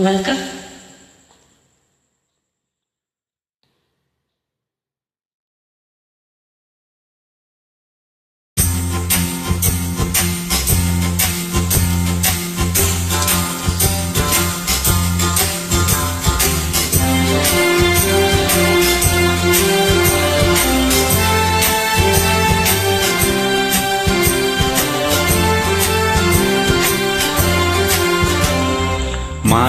Welcome.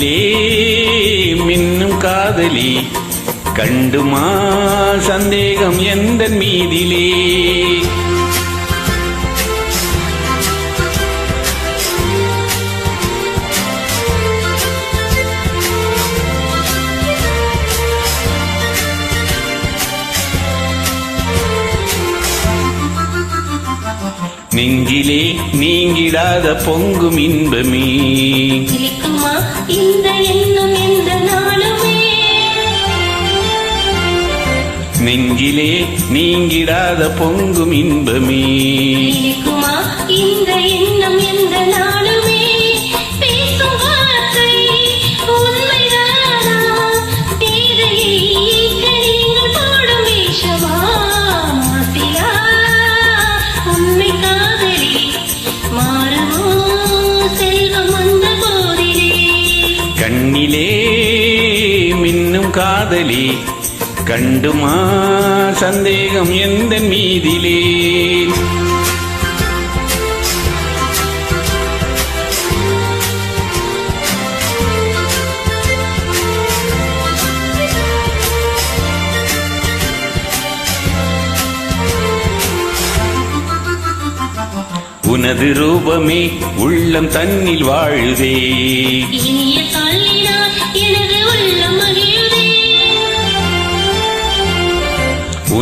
கண்ணிலே மின்னும் காதலி கண்டுமா சந்தேகம் எந்த மீதிலே? நெஞ்சிலே நீங்கிடாத பொங்கும் இன்பமே. இந்த எண்ணம் எந்த நாளுமே? நெஞ்சிலே நீங்கிடாத பொங்கும் இன்பமே. இந்த எண்ணம் எந்த கண்ணிலே மின்னும் காதலி கண்டுமா சந்தேகம் எந்த மீதிலே? உனது ரூபமே உள்ளம் தன்னில் வாழுதே.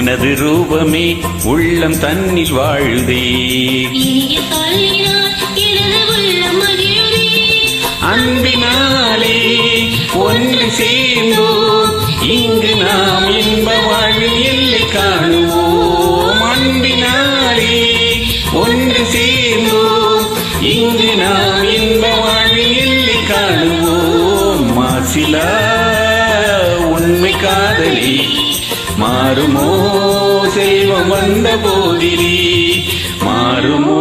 உனது ரூபமே உள்ளம் தன்னில் வாழுதே அன்பினாலே ஒன்று சேர்ந்தோம். இங்கு நாம் இன்ப வாழ்வில் எல்லை காணுவோம். அன்பினாலே ஒன்று சேர்ந்தோம். இங்கு நாம் இன்ப வாழ்வில் எல்லை காணுவோம். மாசிலா காதலி மாறுமோ செல்வம் வந்த போதிலி மாறுமோ